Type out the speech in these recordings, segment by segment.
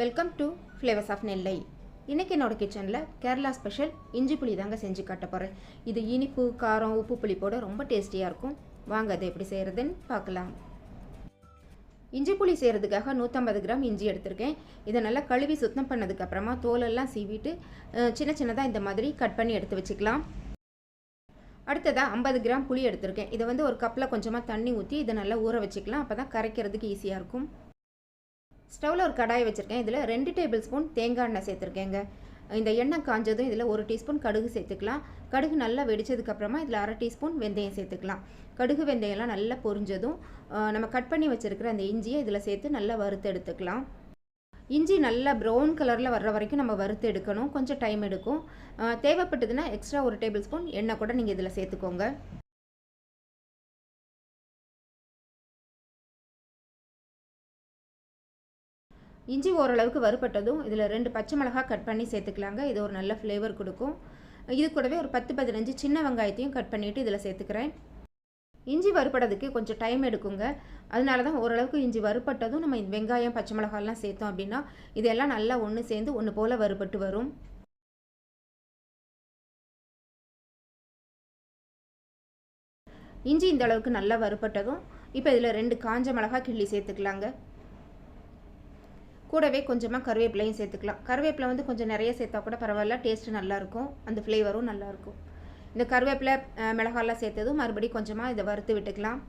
Welcome to flavours of Nellai இன்றைக்கி என்னோட கிச்சனில் கேரளா ஸ்பெஷல் இஞ்சி புளி தாங்க செஞ்சு காட்ட போகிறேன் இது இனிப்பு காரம் உப்பு புளிப்போட ரொம்ப டேஸ்டியாக இருக்கும். வாங்க அதை எப்படி செய்கிறதுன்னு பார்க்கலாம். இஞ்சி புளி செய்கிறதுக்காக நூற்றம்பது கிராம் இஞ்சி எடுத்திருக்கேன். இதை நல்லா கழுவி சுத்தம் பண்ணதுக்கப்புறமா தோலெல்லாம் சீவிட்டு சின்ன சின்னதாக இந்த மாதிரி கட் பண்ணி எடுத்து வச்சுக்கலாம். அடுத்ததாக ஐம்பது கிராம் புளி எடுத்திருக்கேன். இதை வந்து ஒரு கப்பில் கொஞ்சமாக தண்ணி ஊற்றி இதை நல்லா ஊற வச்சுக்கலாம். அப்போ தான் கரைக்கிறதுக்கு ஈஸியாக இருக்கும். ஸ்டவ்வில் ஒரு கடாயை வச்சுருக்கேன். இதில் ரெண்டு டேபிள் ஸ்பூன் தேங்காய் எண்ணெய் சேர்த்துருக்கேங்க. இந்த எண்ணெய் காஞ்சதும் இதில் ஒரு டீஸ்பூன் கடுகு சேர்த்துக்கலாம். கடுகு நல்லா வெடிச்சதுக்கப்புறமா இதில் அரை டீஸ்பூன் வெந்தயம் சேர்த்துக்கலாம். கடுகு வெந்தயம்லாம் நல்லா பொரிஞ்சதும் நம்ம கட் பண்ணி வச்சுருக்கிற அந்த இஞ்சியை இதில் சேர்த்து நல்லா வறுத்து எடுத்துக்கலாம். இஞ்சி நல்லா ப்ரௌன் கலரில் வர்ற வரைக்கும் நம்ம வறுத்து எடுக்கணும். கொஞ்சம் டைம் எடுக்கும். தேவைப்பட்டதுன்னா எக்ஸ்ட்ரா ஒரு டேபிள் ஸ்பூன் எண்ணெய் கூட நீங்கள் இதில் சேர்த்துக்கோங்க. இஞ்சி ஓரளவுக்கு வறுபட்டதும் இதில் ரெண்டு பச்சை மிளகாய் கட் பண்ணி சேர்த்துக்கலாங்க. இது ஒரு நல்ல ஃப்ளேவர் கொடுக்கும். இது கூடவே ஒரு பத்து பதினஞ்சு சின்ன வெங்காயத்தையும் கட் பண்ணிவிட்டு இதில் சேர்த்துக்கிறேன். இஞ்சி வறுபடுறதுக்கு கொஞ்சம் டைம் எடுக்குங்க. அதனால தான் ஓரளவுக்கு இஞ்சி வறுபட்டதும் நம்ம இந்த வெங்காயம் பச்சை மிளகாலாம் சேர்த்தோம் அப்படின்னா இதெல்லாம் நல்லா ஒன்று சேர்ந்து ஒன்று போல் வறுபட்டு வரும். இஞ்சி இந்த அளவுக்கு நல்லா வறுபட்டதும் இப்போ இதில் ரெண்டு காஞ்ச மிளகாய் கிள்ளி சேர்த்துக்கலாங்க. கூடவே கொஞ்சமாக கருவேப்பிலையும் சேர்த்துக்கலாம். கருவேப்பிலை வந்து கொஞ்சம் நிறைய சேர்த்தா கூட பரவாயில்ல டேஸ்ட்டு நல்லாயிருக்கும் அந்த ஃப்ளேவரும் நல்லாயிருக்கும் இந்த கருவேப்பிலை மிளகாலாம் சேர்த்ததும் மறுபடியும் கொஞ்சமாக இதை வறுத்து விட்டுக்கலாம்.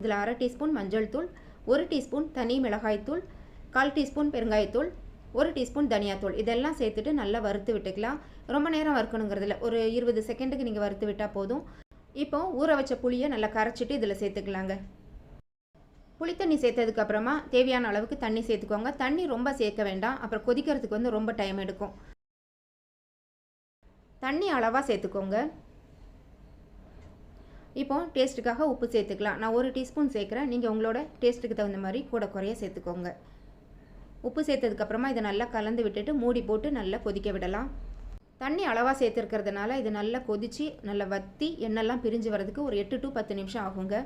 இதில் அரை டீஸ்பூன் மஞ்சள் தூள் ஒரு டீஸ்பூன் தனி மிளகாய்த்தூள் கால் டீஸ்பூன் பெருங்காயத்தூள் ஒரு டீஸ்பூன் தனியாத்தூள் இதெல்லாம் சேர்த்துட்டு நல்லா வறுத்து விட்டுக்கலாம். ரொம்ப நேரம் வறுக்கணுங்கிறதுல ஒரு இருபது செகண்டுக்கு நீங்கள் வறுத்து விட்டால் போதும். இப்போ ஊற வச்ச புளியை நல்லா கரைச்சிட்டு இதில் சேர்த்துக்கலாங்க. புளித்தண்ணி தண்ணி சேர்த்ததுக்கப்புறமா தேவையான அளவுக்கு தண்ணி சேர்த்துக்கோங்க. தண்ணி ரொம்ப சேர்க்க வேண்டாம். அப்புறம் கொதிக்கிறதுக்கு வந்து ரொம்ப டைம் எடுக்கும். தண்ணி அளவாக சேர்த்துக்கோங்க. இப்போ டேஸ்ட்டுக்காக உப்பு சேர்த்துக்கலாம். நான் ஒரு டீஸ்பூன் சேர்க்குறேன். நீங்கள் உங்களோட டேஸ்ட்டுக்கு தகுந்த மாதிரி கூட குறைய சேர்த்துக்கோங்க. உப்பு சேர்த்ததுக்கப்புறமா இதை நல்லா கலந்து விட்டுட்டு மூடி போட்டு நல்லா கொதிக்க விடலாம். தண்ணி அளவாக சேர்த்துருக்கிறதுனால இது நல்லா கொதித்து நல்லா வற்றி எண்ணெய்லாம் பிரிஞ்சு வரதுக்கு ஒரு எட்டு டு பத்து நிமிஷம் ஆகுங்க.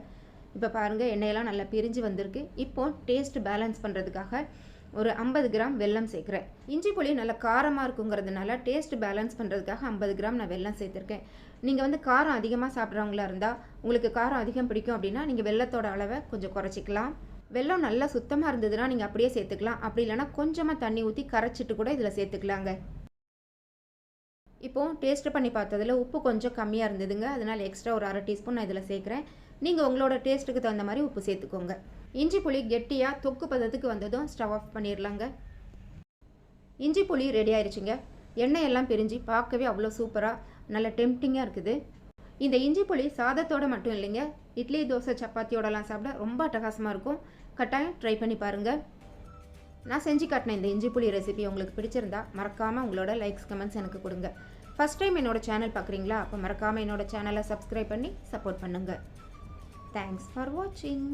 இப்போ பாருங்கள் எண்ணெயெல்லாம் நல்லா பிரிஞ்சு வந்திருக்கு. இப்போ டேஸ்ட் பேலன்ஸ் பண்ணுறதுக்காக ஒரு ஐம்பது கிராம் வெல்லம் சேர்க்குறேன். இஞ்சி புளி நல்லா காரமாக இருக்குங்கிறதுனால டேஸ்ட் பேலன்ஸ் பண்ணுறதுக்காக ஐம்பது கிராம் நான் வெல்லம் சேர்த்துருக்கேன். நீங்கள் வந்து காரம் அதிகமாக சாப்பிட்றவங்களா இருந்தால் உங்களுக்கு காரம் அதிகம் பிடிக்கும் அப்படின்னா நீங்கள் வெல்லத்தோட அளவை கொஞ்சம் குறைச்சிக்கலாம். வெல்லம் நல்லா சுத்தமாக இருந்ததுன்னா நீங்கள் அப்படியே சேர்த்துக்கலாம். அப்படி இல்லைன்னா கொஞ்சமாக தண்ணி ஊற்றி கரைச்சிட்டு கூட இதில் சேர்த்துக்கலாங்க. இப்போது டேஸ்ட் பண்ணி பார்த்ததில் உப்பு கொஞ்சம் கம்மியாக இருந்ததுங்க. அதனால் எக்ஸ்ட்ரா ஒரு அரை டீஸ்பூன் நான் இதில் சேர்க்குறேன். நீங்கள் உங்களோட டேஸ்ட்டுக்கு தகுந்த மாதிரி உப்பு சேர்த்துக்கோங்க. இஞ்சி புளி கெட்டியாக தொக்கு பதத்துக்கு வந்ததும் ஸ்டவ் ஆஃப் பண்ணிடலாங்க இஞ்சி புளி ரெடி ஆயிடுச்சுங்க எண்ணெய் எல்லாம் பிரிஞ்சு பார்க்கவே அவ்வளோ சூப்பராக நல்ல டெம்டிங்காக இருக்குது. இந்த இஞ்சி புளி சாதத்தோட மட்டும் இல்லைங்க. இட்லி தோசை சப்பாத்தியோடலாம் சாப்பிட ரொம்ப அட்டகாசமாக இருக்கும். கட்டாயம் ட்ரை பண்ணி பாருங்கள் நான் செஞ்சு காட்டின இந்த இஞ்சி புளி ரெசிபி உங்களுக்கு பிடிச்சிருந்தா மறக்காமல் உங்களோட லைக்ஸ் கமெண்ட்ஸ் எனக்கு கொடுங்க. ஃபஸ்ட் டைம் என்னோட சேனல் பார்க்குறீங்களா? அப்போ மறக்காமல் என்னோட சேனலை சப்ஸ்கிரைப் பண்ணி சப்போர்ட் பண்ணுங்கள் தேங்க்ஸ் ஃபார் வாட்சிங்